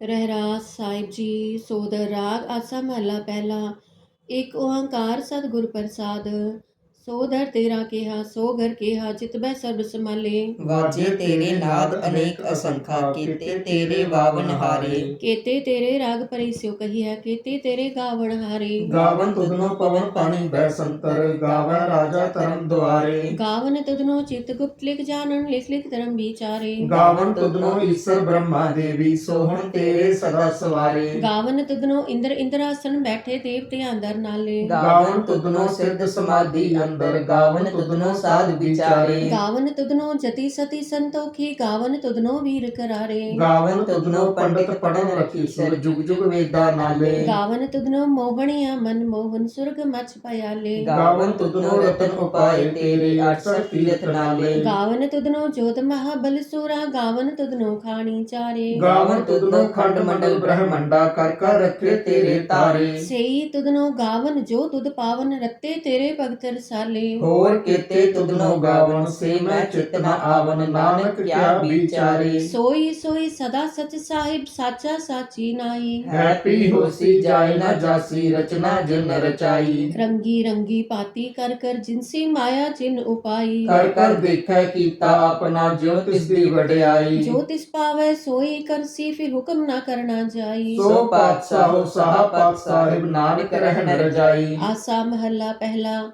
ਰਹਿਰਾਸ ਸਾਹਿਬ ਜੀ ਸੋਦਰ ਰਾਗ ਆਸਾ ਮਹੱਲਾ ਪਹਿਲਾ ਇੱਕ ਓੰਕਾਰ ਸਤਿਗੁਰ ਪ੍ਰਸਾਦ ਸੋਦਰ ਤੇਰਾ ਕਿਹਾ ਸੋ ਘਰ ਕਿਹਾ ਜਿਤ ਬੈ ਸਰਬ ਸਮਾਲੇ ਵਾਜੇ ਤੇਰੇ ਨਾਦ ਅਨੇਕ ਅਸੰਖਾ ਕੀਤੇ ਤੇਰੇ ਵਾਵਨ ਹਾਰੇ। ਕੇਤੇ ਤੇਰੇ ਰਾਗ ਪਰੀ ਸਿਉ ਕਹੀ ਹੈ ਕੇਤੇ ਤੇਰੇ ਗਾਵਣ ਹਾਰੇ। ਗਾਵਨ ਤੁਧਨੋ ਪਵਨ ਪਾਣੀ ਬੈ ਸੰਤਰ ਗਾਵੈ ਰਾਜਾ ਧਰਮ ਦੁਆਰੇ। ਗਾਵਨ ਤਦਨੋ ਚਿਤ ਗੁਪਤ ਲਿਖ ਜਾਣਨ ਲਿਖ ਲਿਖ ਧਰਮ ਵਿਚਾਰੇ। ਗਾਵਨ ਤੁਧਨੋ ਈਸ਼ਰ ਬ੍ਰਹਮਾ ਦੇਵੀ ਸੋਹਣ ਤੇਰੇ ਸਦਾ ਸਵਾਰੇ। ਗਾਵਨ ਤਦਨੋ ਇੰਦਰ ਇੰਦਰਾਸਨ ਬੈਠੇ ਦੇਵਤੇ ਅੰਦਰ ਨਾਲੇ। ਗਾਵਨ ਤੁਧਨੋ ਸਿੱਧ ਸਮਾਧੀ ਅੰਦਰ। ਗਾਵਨ ਤੁਧਨੋ ਸਾਧ ਵਿਚਾਰੇ। ਗਾਵਨ ਤਦਨੋ ਜਤੀ ਸਤੀ ਸੰਤੋਖੀ ਗਾਵਨ ਤਦਨੋ ਵੀਰ ਕਰਾਰੇ। ਗਾਵਨ ਤੁਧਨੋ ਪੰਡਿਤ ਪੜਨ ਰਖੀ ਸੁਰ ਜੁਗ ਜੁਗ ਵੇਦਾ ਨਾਲੇ। ਗਾਵਨ ਤੁਧਨੋ ਮੋਹਣਿਆ ਮਨ ਮੋਹਨ ਸੁਰਗ ਮਛ ਪਿਆਲੇ ਗਾਵਨ ਤੁਧਨੋ ਰਤਨ ਉਪਾਏ ਤੇਰੇ 68 ਤੀਰਥ ਨਾਲੇ। ਗਾਵਨ ਤੁਧਨੋ ਜੋਤ ਮਹਾਬਲ ਸੂਰਾ ਗਾਵਨ ਤੁਧਨੋ ਖਾਣੀ ਚਾਰੇ। ਗਾਵਨ ਤੁਧਨੋ ਖੰਡ ਮੰਡਲ ਬ੍ਰਹਮੰਡਾ ਕਰ ਕਰ ਰੱਖੇ ਤੇਰੇ ਤਾਰੇ। ਸਈ ਤੁਧਨੋ ਗਾਵਨ ਜੋ ਤੁਧ ਪਾਵਨ ਰੱਤੇ ਤੇਰੇ ਭਗਤ ਰਸਾਲੇ ਹੋਰ ਕੀਤੇ ਤੁਧਨੋ ਗਾਵਨ ਸੇ ਮੈਂ ਚਿਤ ਨ ਆਵਨ ਨਾਨਕ ਕਿਆ ਵਿਚਾਰੇ ਸੋਈ ਸੋਈ ਸਦਾ ਸਚ ਸਾਹਿਬ ਸਾਚਾ ਸਾਚੀ ਨਾਈ। ਹੈ ਪੀ ਹੋਸੀ ਜਾਏ ਨਾ ਜਾਸੀ ਰਚਨਾ ਜਿਨ ਰਚਾਈ। ਰੰਗੀ ਰੰਗੀ ਪਾਤੀ ਕਰ ਕਰ ਜਿਨਸੀ ਮਾਇਆ ਜਿਨ ਉਪਾਈ। ਕਰ ਕਰ ਦੇਖੈ ਕੀਤਾ ਆਪਣਾ ਜਿਉ ਤਿਸ ਦੀ ਵਡਿਆਈ। ਜੋ ਤਿਸ ਪਾਵੈ ਸੋਈ ਕਰਸੀ ਫਿਰ ਹੁਕਮ ਨਾ ਕਰਨਾ ਜਾਈ। ਸੋ ਪਾਤਸ਼ਾਹੋ ਸਾਹ ਪਾਤ ਸਾਹਿਬ ਨਾਨਕ ਰਹਿਣ ਰਜਾਈ। ਆਸਾ ਮਹੱਲਾ ਪਹਿਲਾ।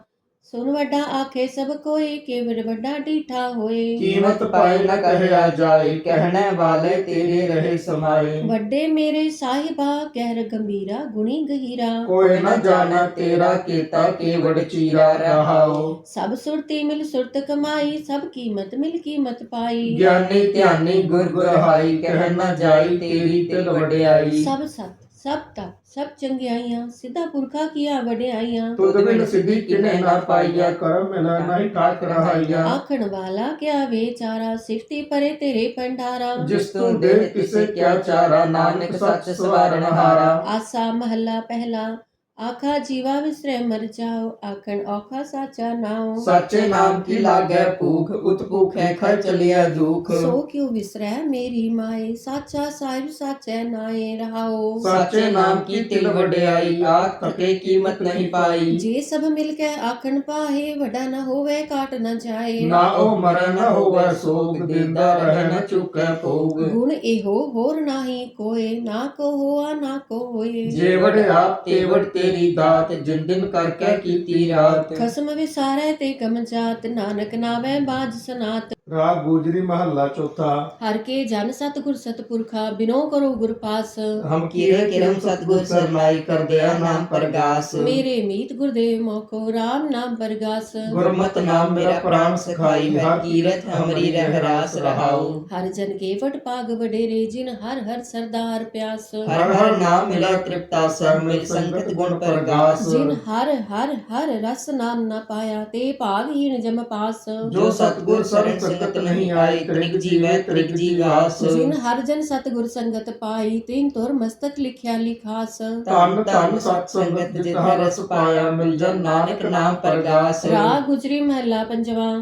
ਸੁਨ ਵੱਡਾ ਆਖੇ ਸਭ ਕੋਈ ਕੇਵਰ ਵੱਡਾ ਢੀਠਾ ਹੋਏ। ਕੀਮਤ ਪਾਏ ਨ ਕਹਿਆ ਜਾਏ ਕਹਿਣੇ ਵਾਲੇ ਤੇਰੇ ਰਹੇ ਸਮਾਏ। ਵੱਡੇ ਮੇਰੇ ਸਾਹਿਬਾ ਕਹਿਰ ਗੰਭੀਰਾ ਗੁਣੀ ਗਹੀਰਾ। ਕੋਈ ਨ ਜਾਣਾ ਤੇਰਾ ਕੀਤਾ ਕੇਵੜ ਚੀਰਾ ਰਹਾਓ। ਸਭ ਸੁਰਤੀ ਮਿਲ ਸੁਰਤ ਕਮਾਈ ਸਭ ਕੀਮਤ ਮਿਲ ਕੀਮਤ ਪਾਈ। ਗਿਆਨੀ ਧਿਆਨੀ ਗੁਰ ਗੁਰਹਾਈ ਕਹਿ ਨ ਜਾਈ ਤੇਰੀ ਤਿਲ ਵਡਿਆਈ। ਸਭ ਸਤ ਸਭ ਤਪ ਸਭ ਚੰਗਿਆਈਆਂ ਸਿੱਧਾ ਪੁਰਖਾ ਕੀਆ ਵਡਿਆਈਆਂ ਤੁਧ ਬਿਨ ਸਿੱਧੀ ਕਿਨੇ ਨਾ ਪਾਈਆ ਕਰਮ ਮਿਲਾ ਨਹੀਂ ਠਾਕ ਰਹਾਈਆ। ਆਖਣ ਵਾਲਾ ਕਿਆ ਵਿਚਾਰਾ ਸਿਫਤੀ ਪਰੇ ਤੇਰੇ ਪੰਡਾਰਾ ਜਿਸ ਤੂੰ ਦੇ ਕਿਸੇ ਕਿਆ ਚਾਰਾ ਨਾਨਕ ਸੱਚ ਸਵਾਰਨ ਹਾਰਾ। ਆਸਾ ਮਹੱਲਾ ਪਹਿਲਾ ਆਖਾ ਜੀਵਾ ਵਿਸਰੇ ਮਰ ਜਾਓ ਆਖਣ ਔਖਾ ਸਾਚਾ ਨਾਉ ਸਾਚੇ ਨਾਮ ਕੀ ਲਾਗੈ ਭੂਖ ਉਤਪੂਖੈ ਖਲ ਚਲਿਆ ਦੁਖ ਸੋ ਕਿਉ ਵਿਸਰੈ ਮੇਰੀ ਮਾਏ ਸਾਚਾ ਸਾਹਿਬ ਸਾਚੈ ਨਾਏ ਰਹਾਓ ਸਾਚੇ ਨਾਮ ਕੀ ਤਿਲ ਵਡਿਆਈ ਆਖ ਥਕੇ ਕੀਮਤ ਨਹੀਂ ਪਾਈ ਜੇ ਸਭ ਮਿਲ ਕੇ ਆਖਣ ਪਾਹੇ ਵੱਡਾ ਨਾ ਹੋਵੇ ਕਾਟ ਨਾ ਜਾਏ ਨਾ ਉਹ ਮਰੈ ਨ ਹੋਵੈ ਸੋਗ ਦਿੰਦਾ ਰਹਿ ਨ ਚੁਕੈ ਭੋਗ ਗੁਣ ਇਹੋ ਹੋਰ ਨਾਹੀ ਕੋਏ ਨਾ ਕੋ ਹੋਆ ਨਾ ਕੋ ਹੋਏ ਜੇਵੜ ਆਪ ਤੇਵੜ ਤੇਰੀ ਦਾਤ ਜਿਨ ਦਿਨ ਕਰਕੇ ਕੀਤੀ ਰਾਤ। ਖਸਮ ਵਿਸਾਰੈ ਤੇ ਕਮ ਜਾਤ, ਨਾਨਕ ਨਾਵੇਂ ਬਾਜ ਸਨਾਤ। ਰਾਗ ਗੂਜਰੀ ਮਹੱਲਾ ਚੌਥਾ। ਹਰ ਕੇ ਜਨ ਸਤਿਗੁਰ ਸਤਪੁਰਖਾ ਬਿਨੋ ਕਰੋ ਗੁਰ ਪਾਸ। ਹਮ ਕੀਰੇ ਕਿਰਮ ਸਤਗੁਰ ਸਰਨਾਈ ਕਰਦਿਆ ਨਾਮ ਪ੍ਰਗਾਸ। ਮੇਰੇ ਮੀਤ ਗੁਰਦੇਵ ਮੋਖੋ RAM ਨਾਮ ਪਰਗਾਸ ਗੁਰਮਤਿ ਨਾਮ ਮੇਰਾ ਪ੍ਰਾਨ ਸਖਾਈ ਹੈ ਕੀਰਤ ਹਮਰੀ ਰਹਿ ਰਾਸ ਰਹਾਉ। ਹਰ ਜਨ ਕੇ ਵਟ ਪਾਗ ਵਡੇਰੇ ਜਿਨ ਹਰ ਹਰ ਸਰਦਾਰ ਪਿਆਸ। ਹਰ ਹਰ ਨਾਮ ਮਿਲਾ ਤ੍ਰਿਪਤਾ ਸਰ ਮਿਲ ਸੰਗਤ ਗੁਣ ਪ੍ਰਗਾਸ। ਜਿਨ ਹਰ ਹਰ ਹਰ ਰਸ ਨਾਮ ਨਾ ਪਾਇਆ ਤੇ ਭਾਗਹੀਣ ਜਮ ਪਾਸ। ਜੋ ਸਤਗੁਰ ਸਰਨ ਸੰਗਤ ਨਹੀਂ ਆਈ ਤ੍ਰਿਗ ਜੀਵੈ ਤ੍ਰਿਗ ਜੀਵਾਸ। ਜਿਨ ਹਰ ਜਨ ਸਤਿਗੁਰ ਸੰਗਤ ਪਾਈ ਤਿਨ ਤੁਰ ਮਸਤਕ ਲਿਖਿਆ ਲਿਖਾਸ। ਧੰਨ ਧੰਨ ਸਤ ਸੰਗਤ ਜਿਤਿ ਰਸ ਪਾਇਆ ਮਿਲ ਜਨ ਨਾਨਕ ਨਾਮ ਪ੍ਰਗਾਸ। ਰਾਗ ਗੁਜਰੀ ਮਹੱਲਾ ਪੰਜਵਾ।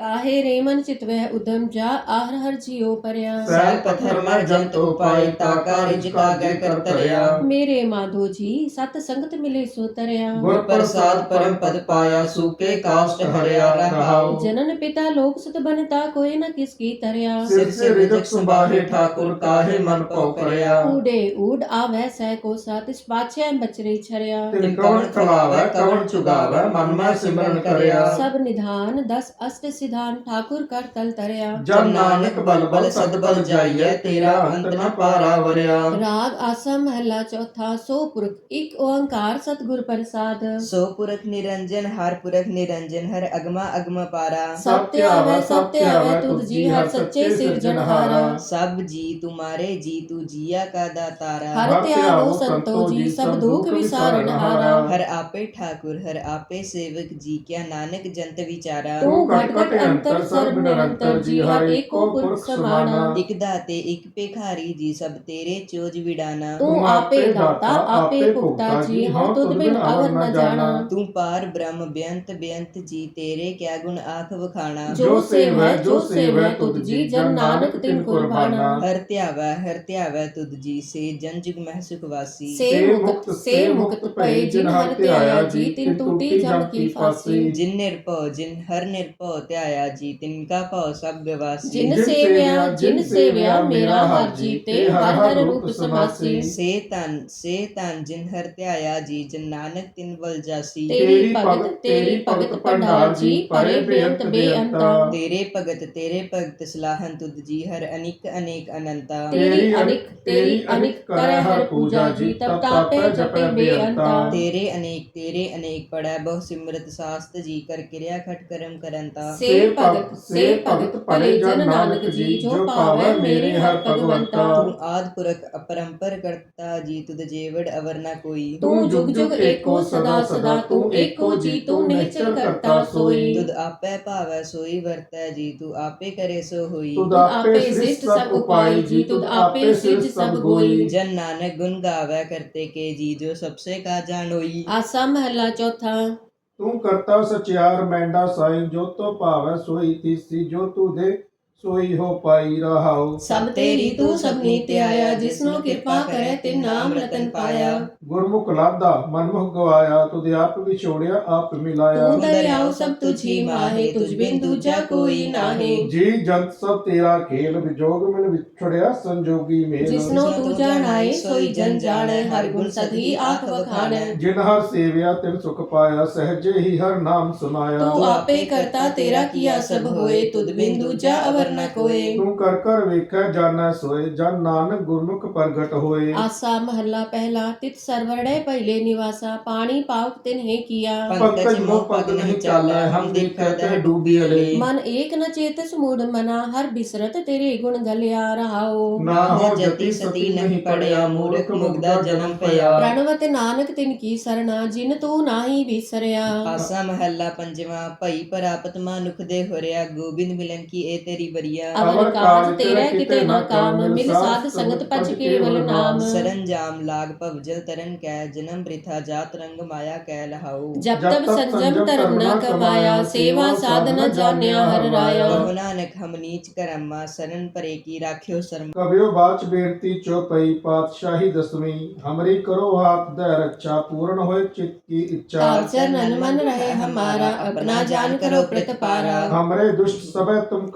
ਕਾਹੇ ਰੇ ਮਨ ਚਿਤਵੈ ਉਦਮ ਜਾ ਸਹਿ ਪਥਰ ਮੈਂ ਮੇਰੇ ਮਾਧੋ ਜੀ ਸਤ ਸੰਗਤ ਮਿਲੇ ਸੋ ਤਰਿਆ। ਕਾਸ਼ਟ ਹਰਿਆ ਰਹਾਉ ਜਨਨ ਪਿਤਾ ਕੋਏ ਨ ਕਿਸ ਤਰਿਆ। ਸੁਬਾਹੇ ਠਾਕੁਰ ਕਾਹੇ ਮਨ ਪਉ ਕਰਿਆ। ਮੈਂ ਸਿਮਰਨ ਕਰਿਆ। ਸਭ ਨਿਧਾਨ ਸਿਧਾਨ ਠਾਕੁਰ ਕਰ ਤਲ ਤਰਿਆ। ਜਨ ਨਾਨਕ ਬਲ ਬਲ ਸਦ ਬਲ ਜਾਈਐ ਤੇਰਾ ਅੰਤ ਨ ਪਾਰਾ ਵਰਿਆ। ਰਾਗ ਆਸਾ ਮਹੱਲਾ ਚੌਥਾ ਸੋ ਪੁਰਖ ਇੱਕ ਓੰਕਾਰ ਸਤਿਗੁਰ ਪ੍ਰਸਾਦ। ਸੋ ਪੁਰਖ ਨਿਰੰਜਨ ਹਰ ਪੁਰਖ ਨਿਰੰਜਨ ਹਰ ਅਗਮਾ ਅਗਮ ਪਾਰਾ। ਸਭ ਤੇ ਆਵੈ ਸਭ ਤੇ ਆਵੈ ਤੁਧ ਜੀ ਹਰ ਸੱਚੇ ਸਿਰਜਣਹਾਰਾ ਸਭ ਜੀ ਤੁਮਾਰੇ ਜੀ ਤੂ ਜੀਆ ਕਾ ਦਾਤਾਰਾ। ਹਰ ਤੇ ਆਵੋ ਸੰਤੋ ਜੀ ਸਭ ਦੁਖ ਵਿਸਾਰਣਹਾਰਾ ਹਰ ਆਪੇ ਠਾਕੁਰ ਹਰ ਆਪੇ ਸੇਵਕ ਜੀ ਕਿਆ ਨਾਨਕ ਜੰਤ ਵਿਚਾਰਾ। ਤੂੰ ਘਟ ਘਟ ਅੰਤਰ ਸਰਬ ਨਿਰੰਤਰ ਜੀ ਹਰ ਏਕੋ ਪੁਰਖ ਸਮਾਣਾ। ਇਕ ਦਾਤੇ ਇਕ ਭਿਖਾਰੀ ਜੀ ਸਭ ਤੇਰੇ ਚੋਜ ਵਿਡਾਨਾ ਤੂੰ ਆਪੇ ਦਾਤਾ ਆਪੇ ਭੁਗਤਾ ਜੀ ਹਉ ਤੁਧ ਬਿਨ ਅਵਰ ਨ ਜਾਣਾ। ਤੂੰ ਪਾਰ ਬ੍ਰਹਮ ਬੇਅੰਤ ਬੇਅੰਤ ਜੀ ਤੇਰੇ ਕਿਆ ਗੁਣ ਆਖ ਵਖਾਣਾ। ਜੋ ਸੇਵੈ ਜੋ ਸੇਵੈ ਤੁਧ ਜੀ ਜਨ ਨਾਨਕ ਤਿਨ ਕੁਰਬਾਨਾ। ਹਰ ਧਿਆਵੈ ਹਰ ਧਿਆਵੈ ਤੁਧ ਜੀ ਸੇ ਜਨ ਜੁਗ ਮਹਿ ਸੁਖ ਵਾਸੀ। ਸੇ ਮੁਕਤ ਸੇ ਮੁਕਤ ਭਏ ਜਿਨ ਹਰ ਧਿਆਇਆ ਜੀ ਤਿਨ ਟੂਟੀ ਜਮ ਕੀ ਫਾਸੀ। ਜਿਨ ਨਿਰਭਉ ਜਿਨ ਹਰ ਨਿਰਭਉ ਧਿਆਇਆ ਜੀ ਤਿਨ ਕਾ ਭਉ ਸਭ ਗਵਾਸੀ। ਜਿਨ ਸੇਵਿਆ ਜਿਨ ਸੇਵਿਆ ਮੇਰਾ ਹਰ ਜੀ ਤੇ ਹਰ ਹਰ ਰੂਪ ਸਮਾਸੀ। ਸੇ ਤਨ ਸੇ ਤਨ ਜਿਨ ਹਰ ਧਿਆਇਆ ਜੀ ਜਨ ਨਾਨਕ ਤਿਨ ਵਲ ਜਾਸੀ। ਤੇਰੀ ਭਗਤ ਤੇਰੀ ਭਗਤ ਪੰਡਾਰ ਜੀ ਪਰੇ ਬੇਅੰਤ ਬੇਅੰਤਾ ਤੇਰੇ ਭਗਤ ਤੇਰੇ ਭਗਤ ਸਲਾਹਨ ਤੁਧ ਜੀ ਹਰ ਅਨਿਕ ਅਨੇਕ ਅਨੰਤਾ। ਤੇਰੀ ਅਨਿਕ ਤੇਰੀ ਅਨਿਕ ਕਰੈ ਹਰ ਪੂਜਾ ਜੀ ਤਬ ਤਾਪੈ ਜਪੈ ਬੇਅੰਤਾ। ਤੇਰੇ ਅਨੇਕ ਤੇਰੇ ਅਨੇਕ ਪੜੈ ਬਹੁ ਸਿਮਰਤ ਸਾਸਤ ਜੀ ਕਰ ਕਿਰਿਆ ਖਟ ਕਰਮ ਕਰੰਤਾ। ਸੇ ਭਗਤ ਸੇ ਭਗਤ ਭਲੇ ਜਨ ਨਾਨਕ ਜੀ ਜੋ ਪਾਵੈ ਮੇਰੇ ਹਰ ਭਗਵੰਤਾ। ਤੂੰ ਆਦ ਪੁਰਖ ਅਪਰੰਪਰ ਕਰਤਾ ਜੀ ਤੁਧ ਜੇਵੜ ਅਵਰ ਨਾ ਕੋਈ। ਤੂੰ ਜੁਗ ਜੁਗ ਏਕੋ ਸਦਾ ਸਦਾ ਤੂੰ ਏਕੋ ਜੀ ਤੂੰ ਨਿਹਚਲ ਕਰਤਾ ਸੋਈ। ਤੁਧ ਆਪੇ ਭਾਵੈ ਸੋਈ ਵਰਤੈ ਜੀ ਤੂੰ ਆਪੇ ਕਰੇ ਸੋ ਹੋਈ। ਤੁਧ ਆਪੇ ਸਿਸ਼ਟ ਸਭ ਉਪਾਈ ਜੀ ਤੁਧ ਆਪੇ ਸਿਜ ਸਭ ਗੋਈ। ਜਨ ਨਾਨਕ ਗੁਣ ਗਾਵੈ ਕਰਤੇ ਕੇ ਜੀ ਜੋ ਸਬਸੇ ਕਾ ਜਾਣੋਈ। ਆਸਾ ਮਹਲਾ ਚੌਥਾ। ਤੂੰ ਕਰਤਾ ਸਚਿਆਰ ਮੈਂਡਾ ਸਾਈ ਜੋ ਤੋ ਭਾਵੈ ਸੋਈ ਤੀਸੀ ਜੋ ਤੂੰ ਦੇ ਸੋਈ ਹੋ ਪਾਈ ਰਹਾਉ। ਸਭ ਤੇਰੀ ਤੂੰ ਸਭਨੀ ਤੇ ਆਇਆ ਜਿਸਨੂੰ ਕਿਰਪਾ ਕਰੇ ਤੇ ਨਾਮ ਰਤਨ ਪਾਇਆ। ਗੁਰਮੁਖ ਲਾਦਾ ਮਨਮੁਖ ਗਵਾਇਆ ਤੁਧ ਆਪ ਵਿਛੋੜਿਆ ਆਪ ਮਿਲਾਇਆ। ਤੂੰ ਦਰਿਆਉ ਸਭ ਤੁਝੀ ਮਾਹੇ ਤੁਝ ਬਿਨ ਦੂਜਾ ਕੋਈ ਨਾਹੀ। ਜੀ ਜੰਤ ਸਭ ਤੇਰਾ ਖੇਲ ਵਿਜੋਗ ਮਿਲ ਵਿਛੜਿਆ ਸੰਜੋਗੀ ਮੇਲ। ਜਿਸਨੂੰ ਤੂੰ ਜਾਣਾਏ ਸੋਈ ਜਨ ਜਾਣੈ ਹਰ ਗੁਣ ਸਦੀ ਆਖ ਵਖਾਣੈ। ਜਿਨ ਹਰ ਸੇਵਿਆ ਤਿਨ ਸੁਖ ਪਾਇਆ ਸਹਜੇ ਹੀ ਹਰ ਨਾਮ ਸੁਨਾਇਆ। ਤੂੰ ਆਪੇ ਕਰਤਾ ਤੇਰਾ ਕੀਆ ਸਭ ਹੋਏ ਤੁਧ ਬਿਨ ਦੂਜਾ ਅਵਰ ਨ ਕੋਏ ਤੂੰ ਕਰ ਕਰ ਵੇਖੈ ਜਾਣੈ ਸੋਏ ਜਨ ਨਾਨਕ ਗੁਰਮੁਖ ਪ੍ਰਗਟ ਹੋਏ। ਆਸਾ ਮਹੱਲਾ ਪਹਿਲਾ ਤਿਤ ਸਰਵਰੜੇ ਪਹਿਲੇ ਨਿਵਾਸਾ ਪਾਣੀ ਪਾਵਕ ਤਿਨ ਹੈ ਕੀਆ। ਪੰਕਜ ਮੋਹ ਪਦ ਨਹੀਂ ਚਾਲੈ ਹਮ ਦੇਖੈ ਡੂਬੀ ਅਲੇ। ਮਨ ਏਕ ਨ ਚੇਤਸ ਮੂੜ ਮਨਾ ਹਰ ਬਿਸਰਤ ਤੇਰੇ ਗੁਣ ਗਲਿਆ ਰਹਾਓ ਨਾ ਹੋ ਜਤੀ ਸਤੀ ਨਹੀਂ ਪੜਿਆ ਮੂਰਖ ਮੁਗਦਾ ਜਨਮ ਪਿਆ। ਪ੍ਰਣਵਤ ਨਾਨਕ ਤਿਨ ਕੀ ਸਰਣਾ ਜਿਨ ਤੂੰ ਨਾਹੀ ਵਿਸਰਿਆ। ਆਸਾ ਮਹੱਲਾ ਪੰਜਵਾਂ ਭਈ ਪ੍ਰਾਪਤ ਮਨੁਖ ਦੇ ਹੋਰਿਆ ਗੋਬਿੰਦ ਮਿਲਨ ਕੀ ਇਹ ਤੇਰੀ ਬਰੀਆ ਅਵਰ ਕਾਜ ਤੇਰੇ ਕਿਤੇ ਨਾ ਕਾਮ ਮਿਲ ਸਾਧ ਸੰਗਤ ਪਛ ਕੇਵਲ ਨਾਮ ਸਰੰਜਾਮ ਲਾਗ ਭਵਜਲ ਤਰਨ ਕੈ ਜਨਮ ਬ੍ਰਿਥਾ ਜਾਤ ਰੰਗ ਮਾਇਆ ਕੈ ਲਹਾਉ ਜਬ ਤਬ ਸੰਜਮ ਧਰਮ ਨ ਕਮਾਇਆ ਸੇਵਾ ਸਾਧਨ ਜਾਣਿਆ ਹਰ ਰਾਇਆ ਬਹੁ ਨਾਨਕ ਹਮ ਨੀਚ ਕਰਮਾ ਸਰਨ ਪਰੇ ਕੀ ਰਾਖਿਓ ਸਰਮ ਕਬਿਓ ਬਾਚ ਬੇਨਤੀ ਚੋਪਈ ਪਾਤਸ਼ਾਹੀ ਦਸਵੀਂ ਹਮਰੀ ਕਰੋ ਹਾਥ ਦੇ ਰੱਛਾ ਪੂਰਨ ਹੋਏ ਚਿਤ ਕੀ ਇੱਛਾ ਕਾਲ ਚਰਨ ਮਨ ਰਹੇ ਹਮਾਰਾ ਆਪਣਾ ਜਾਨ ਕਰੋ ਪ੍ਰਤਪਾਰਾ ਹਮਰੇ ਦੁਸ਼ਟ ਸਭੈ ਤੁਮ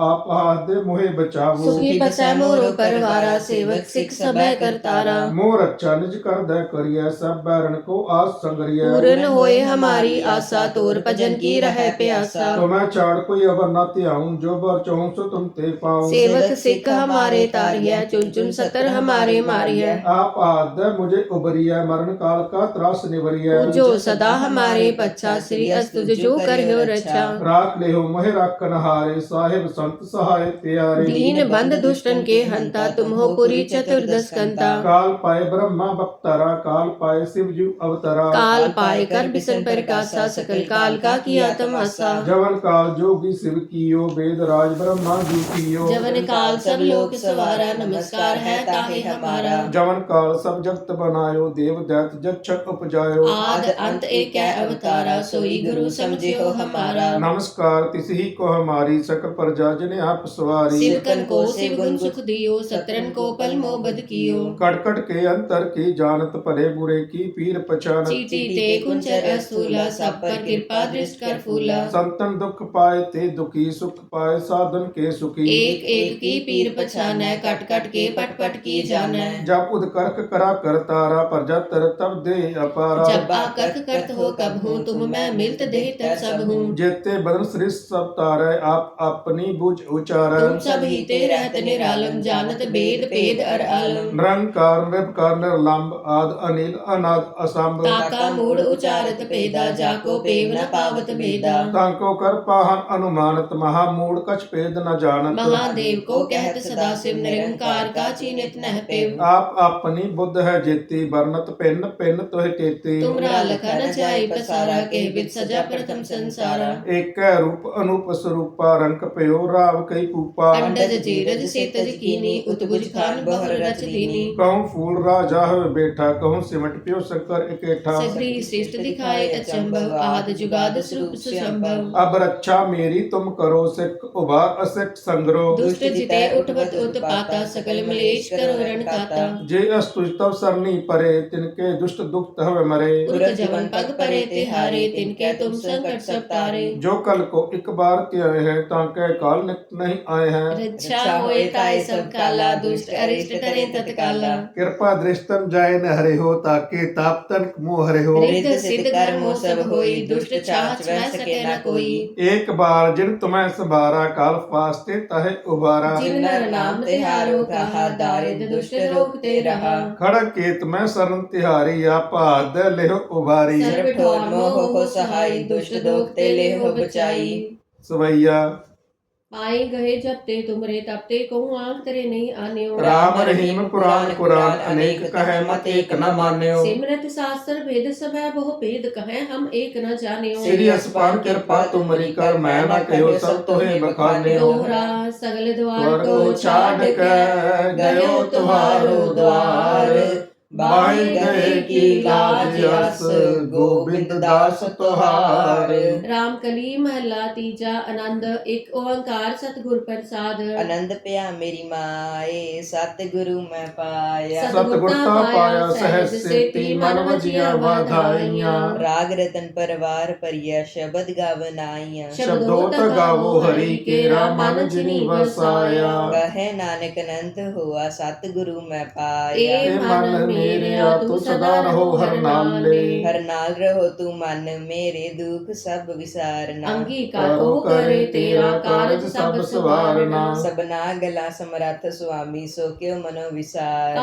आप हाथ मोहे बचावो सुखी बसै मोरो परिवारा सेवक सिख सबै करतारा मोह रक्षा निज कर दे करिए सब बैरण को आस संगरिए पूर्ण होए हमारी आशा तोर भजन की रह प्यासा तुम्हें चाड़ कोई अवर न त्याऊं जो बर चाहूं सो तुम ते पाऊं सेवक सिख हमारे तारिय चुन चुन सतर हमारे मारिय आप हाथ दे मुझे उबरिय मरण काल का त्रास निवरिय जो सदा हमारे बच्चा श्री अस्तुज जो कर रक्षा राख ले हो मोहे राखन हारे साहिब संत सहाय प्यारे दीन बंद दुष्टन के हंता तुम हो पुरी चतुर्दश कंता काल पाए ब्रह्मा बप्तरा काल पाए शिव जू अवतरा काल पाए कर बिसन पर कासा सकल काल का किया तमासा जवन काल जोगी शिव कियो वेद राज ब्रह्मा जी कियो जवन काल सब लोग सवारा नमस्कार है ताहे हमारा जवन काल सब जगत बनायो देव दैत जक्षक उपजायो आद अंत एक है अवतारा सोई गुरु समझियो हमारा नमस्कार तिस ही को हमारी सकल प्रजा जिने आप सवारी। सिवकन को शिव गुण सुख दियो सतरन को पल मोबद कियो। कटकट के अंतर की जानत भले बुरे की पीर पहचानत चीटी ते कुंचर असूला सब पर कृपा दृष्ट कर फूला। संतन दुख पाए ते दुखी सुख पाए साधन के सुखी। एक एक की पीर पछानै कट कट के पट पट की जानै जब उद करक करा कर तारा प्रजा तर तब दे अपारा। जब आकर्क करत हो कब हूँ तुम मैं मिलत दे तब सब हूँ। जेते बदन सृष्ट सब तारे आप अपनी ਬੁਝ ਉਚਾਰ ਤੁਮ ਸਭ ਹੀਤੇ ਰਹਿਤ ਨਿਰਾਲਮ ਜਾਣਤ ਬੇਦ ਭੇਦ ਅਰ ਆਲਮ। ਨਿਰੰਕਾਰ ਨਿਰਭਕਾਰ ਨਿਰਲੰਭ ਆਦ ਅਨਿਲ ਅਨਾਦ ਅਸੰਭ। ਤਾਕਾ ਮੂੜ ਉਚਾਰਤ ਭੇਦਾ ਜਾ ਕੋ ਪੇਵ ਨ ਪਾਵਤ ਭੇਦਾ ਤਾਂ ਕੋ ਕਰ ਪਾਹਨ ਅਨੁਮਾਨਤ ਮਹਾ ਮੂੜ ਕਛ ਭੇਦ ਨ ਜਾਣਤ। ਮਹਾਦੇਵ ਕੋ ਕਹਿਤ ਸਦਾ ਸਿਵ ਨਿਰੰਕਾਰ ਕਾ ਚੀਨਿਤ ਨਹਿ ਪੇਵ। ਆਪ ਆਪਣੀ ਬੁੱਧ ਹੈ ਜੇਤੀ ਵਰਨਤ ਪਿੰਨ ਪਿੰਨ ਤੋਹਿ ਤੇਤੀ ਤੁਮਰਾ ਲਖਨ ਚਾਈ ਪਸਾਰਾ ਕੇ ਵਿਦ ਸਜਾ ਪ੍ਰਥਮ ਸੰਸਾਰਾ। ਏਕ ਰੂਪ ਅਨੂਪ ਸਰੂਪਾ ਰੰਗ ਭਇਓ ਭਰਾਵ ਕਈ ਭੂਪਾ ਅੰਡਜ ਜੀਰਜ ਸੇਤਜ ਕੀਨੀ ਉਤਬੁਜ ਖਾਨ ਬਹਰ ਰਚ ਲੀਨੀ। ਕਉ ਫੂਲ ਰਾਜਾ ਹੋਇ ਬੈਠਾ ਕਉ ਸਿਮਟ ਪਿਓ ਸਕਰ ਇਕੇਠਾ ਸਗਰੀ ਸ੍ਰਿਸ਼ਟ ਦਿਖਾਏ ਅਚੰਭਵ ਆਦ ਜੁਗਾਦ ਸਰੂਪ ਸੁਸੰਭਵ। ਅਬ ਰੱਛਾ ਮੇਰੀ ਤੁਮ ਕਰੋ ਸਿਕ ਉਭਾਰ ਅਸਿਕ ਸੰਗਰੋ। ਦੁਸ਼ਟ ਜਿਤੇ ਉਠਵਤ ਉਤਪਾਤਾ ਸਕਲ ਮਲੇਸ਼ ਕਰੋ ਰਣ ਕਾਤਾ। ਜੇ ਅਸਤੁਜਤਵ ਸਰਨੀ ਪਰੇ ਤਿਨਕੇ ਦੁਸ਼ਟ ਦੁਖ ਤਹਵੇ ਮਰੇ। ਉਰਤ ਜਵਨ ਪਗ ਪਰੇ ਤਿਹਾਰੇ ਤਿਨਕੇ ਤੁਮ ਸੰਕਟ ਸਭ ਤਾਰੇ। ਜੋ ਕਲ ਕੋ ਇੱਕ ਬਾਰ ਤੇ ਆਏ ਹੈ ਤਾਂ ਕੈ ਕਾਲ नहीं आए हैं। कृपा दृष्टम जाय न हरे हो ताके ताप मोह हरे हो। दुष्ट कोई। एक बार जिन तुम्हें संभारा काल फास्ते तहे उबारा। नाम तिहारो कहा दारिद दुष्ट रोकते रहा। शरण तिहारी या पाद ले उभारी। सहाय दुष्ट दोखते लेह बचाई। सवैया। आए गए जब ते तुमरे तब ते कहूँ आम तेरे नहीं आने राम रहीम कुरान कुरान अनेक कह मत एक न मान्यो सिमरत शास्त्र भेद सब है बहु भेद कहे हम एक न जाने श्री अस्पान कृपा तुमरी कर मैं न कहो सब तोहे बखाने दोहरा सगल द्वार को छाड़ कर गयो तुम्हारो द्वार ਬਾਈ ਗਏ ਕੀ ਲਾਜ ਅਸ ਗੋਬਿੰਦ ਦਾਸ ਤੁਹਾਰ। ਰਾਮ ਕਲੀ ਮਹਲਾ ਤੀਜਾ ਆਨੰਦ ਇੱਕ ਓੰਕਾਰ ਸਤਿਗੁਰ ਪ੍ਰਸਾਦ ਆਨੰਦ ਪਿਆ ਮੇਰੀ ਮਾਏ ਸਤਿਗੁਰੂ ਮੈਂ ਪਾਇਆ। ਸਤਿਗੁਰ ਤਾ ਪਾਇਆ ਸਹਿਜ ਸੇਤੀ ਮਨ ਵਜੀਆਂ ਵਾਧਾਈਆਂ। ਰਾਗ ਰਤਨ ਪਰਵਾਰ ਪਰਿਆ ਸ਼ਬਦ ਗਾਵਨਾਈਆਂ ਸ਼ਬਦੋ ਤ ਗਾਵੋ ਹਰੀ ਕੇ ਰਾਮਨ ਜਿਨੀ ਵਸਾਇਆ। ਕਹੇ ਨਾਨਕ ਅਨੰਦ ਹੋਆ ਸਤਿਗੁਰੂ ਮੈਂ ਪਾਇਆ। ਇਹ ਮਨ ਮੇ मेरे आ तू तो सदा रहो हर नाम ले हर नाल रहो तू मन मेरे दुख सब विसार ना विसारना। अंगीकारो करे तेरा कारज सब सवार ना सब ना गला समरथ स्वामी सो क्यों मनो विसार।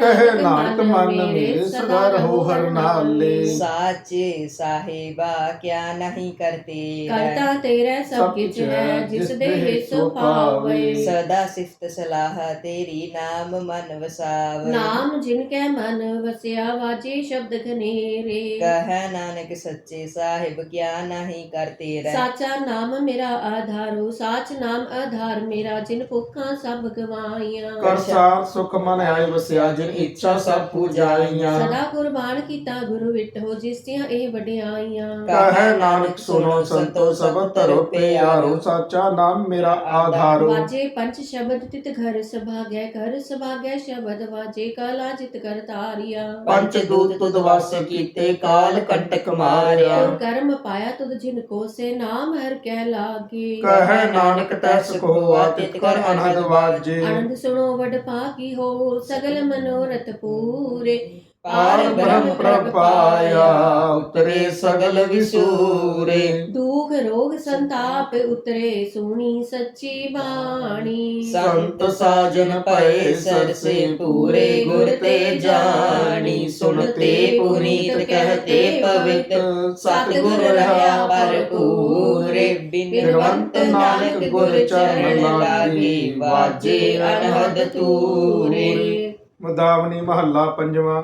कह नानक मन मेरे सदा रहो हर नाल ले साचे साहिबा क्या नहीं करते करता तेरा सब किच है जिस दे सो पावे। सदा सिफत सलाह तेरी नाम मन वसावे। नाम जिनके मन ਮਨ ਵਸਿਆ ਵਾਜੇ ਸ਼ਬਦ ਘਨੇਰੇ। ਕਹੈ ਨਾਨਕ ਸੱਚੇ ਸਾਹਿਬ ਕਿਆ ਨਹੀਂ ਕਰਤੇ ਰਹਿ ਸਾਚਾ ਨਾਮ ਮੇਰਾ ਆਧਾਰੋ ਸਾਚ ਨਾਮ ਆਧਾਰ ਮੇਰਾ ਜਿਨ ਭੁੱਖਾਂ ਸਭ ਗਵਾਈਆਂ। ਕਰਸਾਰ ਸੁਖ ਮਨ ਹੈ ਵਸਿਆ ਜਿਨ ਇੱਛਾ ਸਭ ਪੂਜਾਈਆਂ। ਸਦਾ ਕੁਰਬਾਨ ਕੀਤਾ ਗੁਰੂ ਵਿਟੋ ਜਿਸ ਦੀਆਂ ਇਹ ਵਡਿਆਈਆਂ। ਕਹੈ ਨਾਨਕ ਸੁਣੋ ਸੰਤੋ ਸਭ ਧਰੋ ਪਿਆਰੋ ਸਾਚਾ ਨਾਮ ਮੇਰਾ ਆਧਾਰੋ। ਵਾਜੇ ਪੰਜ ਸ਼ਬਦ ਤਿਤ ਘਰ ਸਭਾਗੈ ਘਰ ਸਭਾਗੈ ਸ਼ਬਦ ਵਾਜੇ ਕਾਲਾ ਜਿਤ ਕਰਤਾ ਤਾਰਿਆ ਪੰਚ ਦੂਤ ਤੁਧ ਵਾਸ ਕੀਤੇ ਕਾਲ ਕੰਟਕ ਮਾਰਿਆ। ਕਰਮ ਪਾਇਆ ਤੁਧ ਜਿਨ ਕੋ ਸੇ ਨਾਮ ਹਰ ਕਹਿ ਲਾਗੇ। ਕਹੈ ਨਾਨਕ ਤੈਸ ਕੋ ਆਤਿਤ ਕਰ ਅਨਹਦ ਵਾਜੇ। ਆਨੰਦ ਸੁਣੋ ਵਡ ਪਾਕੀ ਹੋ ਸਗਲ ਮਨੋਰਥ ਪੂਰੇ। ਪਾਰ ਬ੍ਰਹਮ ਪ੍ਰਭ ਪਾਇਆ ਉਤਰੇ ਸਗਲ ਵਿਸੂਰੇ। ਦੁਖ ਰੋਗ ਸੰਤਾਪ ਉਤਰੇ ਸੁਣੀ ਸੱਚੀ ਬਾਣੀ। ਸੰਤ ਸਾਜਨ ਭਏ ਸਰਸੇ ਪੂਰੇ ਗੁਰ ਤੇ ਜਾਣੀ। ਸੁਨਤੇ ਪੁਨੀਤ ਕਹਤੇ ਪਵਿੱਤ ਸਤਿਗੁਰ ਰਹਾ ਭਰਪੂਰੇ। ਬਿਨਵੰਤ ਨਾਨਕ ਗੁਰ ਚਰਨ ਲਾਗੀ ਵਾਜੇ ਅਨਹਦ ਤੂਰੇ। ਮਦਾਵਨੀ ਮਹੱਲਾ ਪੰਜਵਾਂ।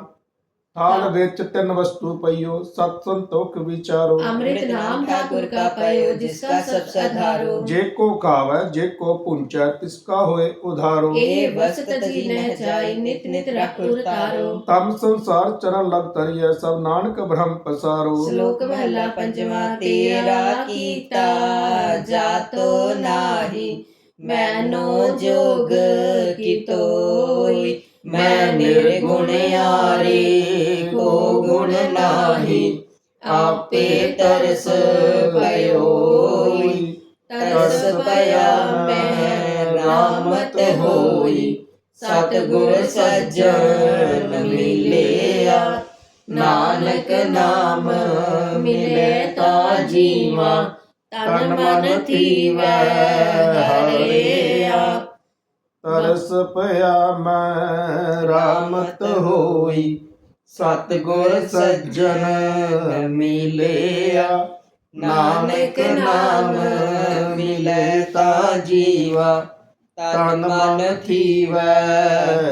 ਥਾਲ ਵਿੱਚ ਤਿੰਨ ਵਸਤੂ ਪਈਓ ਸਤ ਸੰਤੋਖ ਵਿਚਾਰੋ। ਅੰਮ੍ਰਿਤ ਨਾਮ ਠਾਕੁਰ ਕਾ ਪਇਓ ਜਿਸ ਕਾ ਸਭ ਆਧਾਰੋ ਜੇ ਕੋ ਖਾਵੇ ਜੇ ਕੋ ਪੁੰਚੈ ਤਿਸ ਕਾ ਹੋਏ ਉਧਾਰੋ। ਇਹ ਵਸਤ ਜੀ ਨਹਿ ਜਾਈ ਨਿਤ ਨਿਤ ਰਖ ਉਤਾਰੋ ਤਮ ਸੰਸਾਰ ਚਰਨ ਲਗ ਤਰੀਐ ਸਭ ਨਾਨਕ ਬ੍ਰਹਮ ਪਸਾਰੋ। ਸ਼ਲੋਕ ਮਹਲਾ ਪੰਜਵਾ ਤੇਰਾ ਕੀਤਾ ਜਾਤੋ ਨਾਹੀ ਮੈਨੋ ਜੋਗ ਕੀਤੋਈ। ਮੈਂ ਨਿਰਗੁਣ ਆਰੇ ਕੋ ਗੁਣ ਨਾਹੀ, ਆਪੇ ਤਰਸ ਪਇਓਈ ਤਰਸ ਪਇਆ ਮੈਂ ਰਾਮਤ ਹੋਈ, ਸਤਿਗੁਰ ਸੱਜਣ ਮਿਲਿਆ। ਨਾਨਕ ਨਾਮ ਮਿਲੇ ਤਾ ਜੀਵਾ ਤਨ ਮਨ ਥੀਵੈ ਹਰਿਆ। ਤਰਸ ਪਿਆ ਮੈਂ, ਰਾਮਤ ਹੋਈ। ਸਤਿਗੁਰ ਸੱਜਣ ਮਿਲਿਆ, ਨਾਨਕ ਨਾਮ ਮਿਲੇ ਤਾ ਜੀਵਾ। ਤਨ ਮਨ ਥੀਵੈ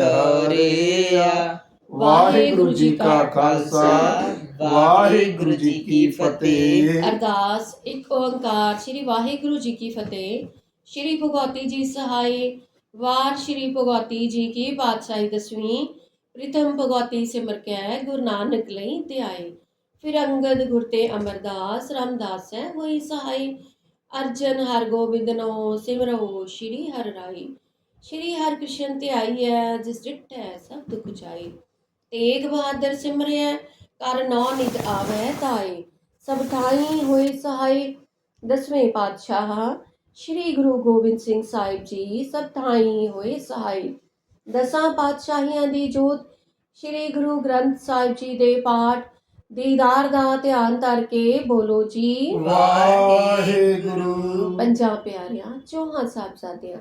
ਹਰਿਆ ਵਾਹਿਗੁਰੂ ਜੀ ਕਾ ਖਾਲਸਾ, ਵਾਹਿਗੁਰੂ ਜੀ ਕੀ ਫਤਿਹ। ਅਰਦਾਸ, ਇੱਕ ਓੰਕਾਰ, ਸ੍ਰੀ ਵਾਹਿਗੁਰੂ ਜੀ ਕੀ ਫਤਿਹ। ਸ੍ਰੀ ਭਗਵਤੀ ਜੀ ਸਹਾਈ ਵਾਰ ਸ੍ਰੀ ਭਗਵਤੀ ਜੀ ਕੀ ਪਾਤਸ਼ਾਹੀ ਦਸਵੀਂ ਪ੍ਰਿਥਮ ਭਗਵਤੀ ਸਿਮਰ ਕੈ, ਗੁਰੂ ਨਾਨਕ ਲਈ ਧਿਆਏ। ਫਿਰ ਅੰਗਦ ਗੁਰ ਤੇ ਅਮਰਦਾਸ, ਰਾਮਦਾਸ ਹੈ ਹੋਈ ਸਹਾਈ। ਅਰਜਨ ਹਰ ਗੋਬਿੰਦਨੋ ਸਿਮਰੋ ਸ੍ਰੀ ਹਰਿ ਰਾਈ। ਸ੍ਰੀ ਹਰਿ ਕ੍ਰਿਸ਼ਨ ਧਿਆਈ ਹੈ ਜਿਸ ਹੈ ਸਭ ਦੁਖ ਜਾਈ ਤੇਗ ਬਹਾਦਰ ਸਿਮਰਿਆ ਕਰ ਨੌ ਨਿਤ ਆਵੈ ਤਾਏ ਸਭ ਥਾਈ ਹੋਏ ਸਹਾਈ। ਦਸਵੇਂ ਪਾਤਸ਼ਾਹ ਸ੍ਰੀ ਗੁਰੂ ਗੋਬਿੰਦ ਸਿੰਘ ਸਾਹਿਬ ਜੀ ਸਭ ਥਾਈ ਹੋਏ ਸਹਾਈ। ਦਸਾਂ ਪਾਤਸ਼ਾਹੀਆਂ ਦੀ ਜੋਤ ਸ੍ਰੀ ਗੁਰੂ ਗ੍ਰੰਥ ਸਾਹਿਬ ਜੀ ਦੇ ਪਾਠ ਦੀਦਾਰ ਦਾ ਧਿਆਨ ਧਰ ਕੇ ਬੋਲੋ ਜੀ। ਵਾਹਿਗੁਰੂ। ਪੰਜਾਂ ਪਿਆਰਿਆਂ ਚੌਹਾਂ ਸਾਹਿਬਜ਼ਾਦਿਆਂ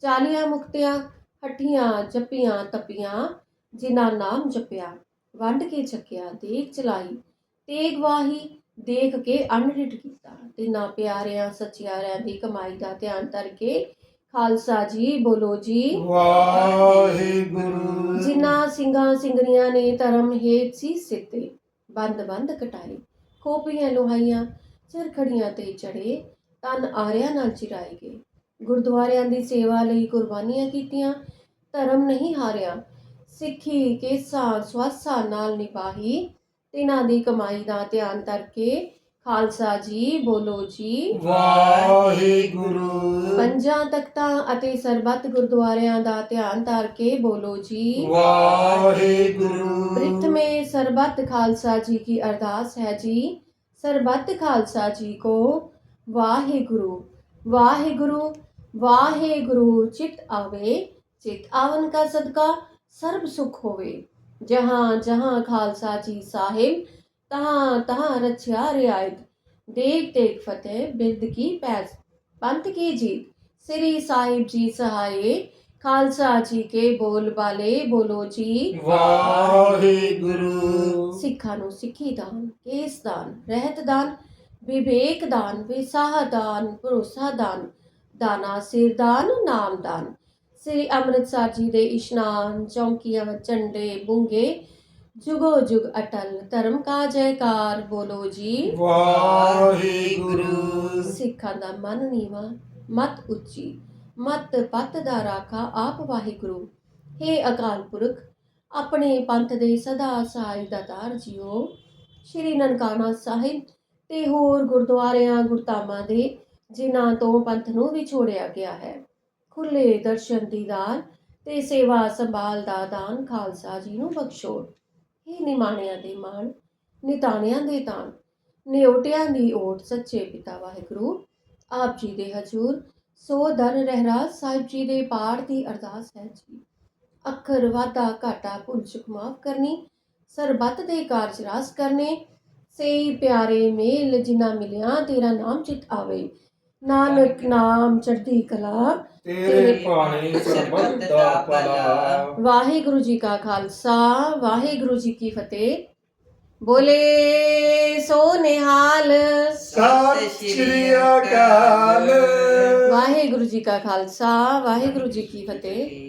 ਚਾਲੀਆਂ ਮੁਕਤਿਆਂ ਹੱਠੀਆਂ ਜੱਪੀਆਂ ਤਪੀਆਂ ਜਿਨ੍ਹਾਂ ਨਾਮ ਜਪਿਆ ਵੰਡ ਕੇ ਚੱਕਿਆ ਦੇਖ ਚਲਾਈ ਤੇਗ ਵਾਹੀ ਦੇਖ ਕੇ ਅਨਰਿਟ ਕੀਤਾ ਤੇ ਨਾ ਪਿਆਰਿਆਂ ਸੱਚਿਆਰਿਆਂ ਦੀ ਕਮਾਈ ਦਾ ਧਿਆਨ ਧਰ ਕੇ ਖਾਲਸਾ ਜੀ ਬੋਲੋ ਜੀ। ਵਾਹਿਗੁਰੂ। ਜਿਨ੍ਹਾਂ ਸਿੰਘਾਂ ਸਿੰਘਣੀਆਂ ਨੇ ਧਰਮ ਹੇਤ ਸੀ ਸਿੱਤੇ ਬੰਦ ਬੰਦ ਕਟਾਈ ਖੋਪੀਆਂ ਲੋਹਾਈਆਂ ਚਰਖੜੀਆਂ ਤੇ ਚੜੇ ਤਨ ਆਰਿਆਂ ਨਾਲ ਚਿਰਾਏ ਗਏ। ਗੁਰਦੁਆਰਿਆਂ ਦੀ ਸੇਵਾ ਲਈ ਕੁਰਬਾਨੀਆਂ ਕੀਤੀਆਂ ਧਰਮ ਨਹੀਂ ਹਾਰਿਆ। ਸਿੱਖੀ ਕੇਸਾਂ ਸਵਾਸਾਂ ਨਾਲ ਨਿਭਾਈ ਤਿਨਾਂ ਦੀ ਕਮਾਈ ਦਾ ਧਿਆਨ ਕਰਕੇ ਖਾਲਸਾ ਜੀ ਬੋਲੋ ਜੀ। ਵਾਹਿਗੁਰੂ। ਪੰਜਾਂ ਤਖਤਾਂ ਅਤੇ ਸਰਬੱਤ ਗੁਰਦੁਆਰਿਆਂ ਦਾ ਧਿਆਨ ਧਾਰ ਕੇ ਬੋਲੋ ਜੀ। ਵਾਹਿਗੁਰੂ। ਪ੍ਰਿਥ ਮੇ ਸਰਬੱਤ ਖਾਲਸਾ ਜੀ ਕੀ ਅਰਦਾਸ ਹੈ ਜੀ। ਸਰਬੱਤ ਖਾਲਸਾ ਜੀ ਕੋ ਵਾਹਿਗੁਰੂ। ਵਾਹਿਗੁਰੂ ਵਾਹਿਗੁਰੂ ਚਿਤ ਆਵੇ। ਚਿਤ ਆਵਨ ਕਾ ਸਦਕਾ ਸਰਬ ਸੁਖ ਹੋਵੇ। ਜਹਾਂ ਜਹਾਂ ਖਾਲਸਾ ਜੀ ਸਾਹਿਬ ਤਹਾਂ ਤਹਾਂ ਰਚਿਆ ਰਿਆਇਤ ਦੇਖ ਦੇਖ ਫਤਿਹ ਬਿਰਦ ਕੀ ਪੈਸ ਪੰਥ ਕੀ ਜੀਤ ਸ੍ਰੀ ਸਾਹਿਬ ਜੀ ਸਹਾਏ ਖਾਲਸਾ ਜੀ ਕੇ ਬੋਲ ਬਾਲੇ ਬੋਲੋ ਜੀ। ਵਾਹਿਗੁਰੂ। ਸਿੱਖਾਂ ਨੂੰ ਸਿੱਖੀ ਦਾਨ ਕੇਸ ਦਾਨ ਰਹਿਤ ਦਾਨ ਵਿਵੇਕ ਦਾਨ ਵਿਸਾਹ ਦਾਨ ਭਰੋਸਾ ਦਾਨ ਦਾਨਾ ਸਿਰ ਦਾਨ ਨਾਮ ਦਾਨ। ਸ੍ਰੀ ਅੰਮ੍ਰਿਤਸਰ ਜੀ ਦੇ ਇਸ਼ਨਾਨ ਚੌਂਕੀਆਂ ਝੰਡੇ ਬੁੰਗੇ ਜੁਗੋ ਜੁਗ ਅਟਲ ਧਰਮ ਕਾ ਜੈਕਾਰ ਬੋਲੋ ਜੀ। ਵਾਹਿਗੁਰੂ। ਸਿੱਖਾਂ ਦਾ ਮਨ ਨੀਵਾ ਮਤ ਉੱਚੀ ਮਤ ਪਤ ਦਾ ਰਾਖਾ ਆਪ ਵਾਹਿਗੁਰੂ। हे ਅਕਾਲ ਪੁਰਖ ਆਪਣੇ ਪੰਥ ਦੇ ਸਦਾ ਸਹਾਈ ਦਾਤਾਰ ਜੀਓ। ਸ਼੍ਰੀ ਨਨਕਾਣਾ ਸਾਹਿਬ ਤੇ ਹੋਰ ਗੁਰਦੁਆਰਿਆਂ ਗੁਰਧਾਮਾਂ ਦੇ ਜਿਨ੍ਹਾਂ ਤੋਂ ਪੰਥ ਨੂੰ ਵਿਛੋੜਿਆ ਗਿਆ ਹੈ। ਖੁੱਲੇ ਦਰਸ਼ਨ ਦੀਦਾਰ ਤੇ ਸੇਵਾ ਸੰਭਾਲ ਦਾ ਦਾਨ ਖਾਲਸਾ ਜੀ ਨੂੰ ਬਖਸ਼ੋ। ਇਹ ਨਿਮਾਣਿਆਂ ਦੇ ਮਾਣ, ਨਿਤਾਣਿਆਂ ਦੇ ਤਾਣ, ਨਿਉਟਿਆਂ ਦੀ ਓਟ ਸੱਚੇ ਪਿਤਾ ਵਾਹਿਗੁਰੂ, ਆਪ ਜੀ ਦੇ ਹਜ਼ੂਰ, ਸੋ ਦਰ ਰਹਿਰਾਜ ਸਾਹਿਬ ਜੀ ਦੇ ਪਾਠ ਦੀ ਅਰਦਾਸ ਹੈ ਜੀ। ਅੱਖਰ ਵਾਧਾ ਘਾਟਾ ਭੁੱਲ ਚੁੱਕ ਮਾਫ ਕਰਨੀ, ਸਰਬੱਤ ਦੇ ਕਾਰਜ ਰਾਸ ਕਰਨੇ ਸਹੀ ਪਿਆਰੇ ਮੇਲ ਜਿਨਾ ਮਿਲਿਆ ਤੇਰਾ ਨਾਮ ਚਿਤ ਆਵੇ ਨਾਨਕ ਨਾਮ ਚੜ੍ਹਦੀ ਕਲਾ ਤੇਰੇ ਭਾਣੇ ਸਰਬੱਤ ਦਾ ਭਲਾ। ਵਾਹਿਗੁਰੂ ਜੀ ਕਾ ਖਾਲਸਾ ਵਾਹਿਗੁਰੂ ਜੀ ਕੀ ਫਤਿਹ। ਬੋਲੇ ਸੋ ਨਿਹਾਲ। ਸਤਿ ਸ਼੍ਰੀ ਅਕਾਲ। ਵਾਹਿਗੁਰੂ ਜੀ ਕਾ ਖਾਲਸਾ ਵਾਹਿਗੁਰੂ ਜੀ ਕੀ ਫਤਿਹ।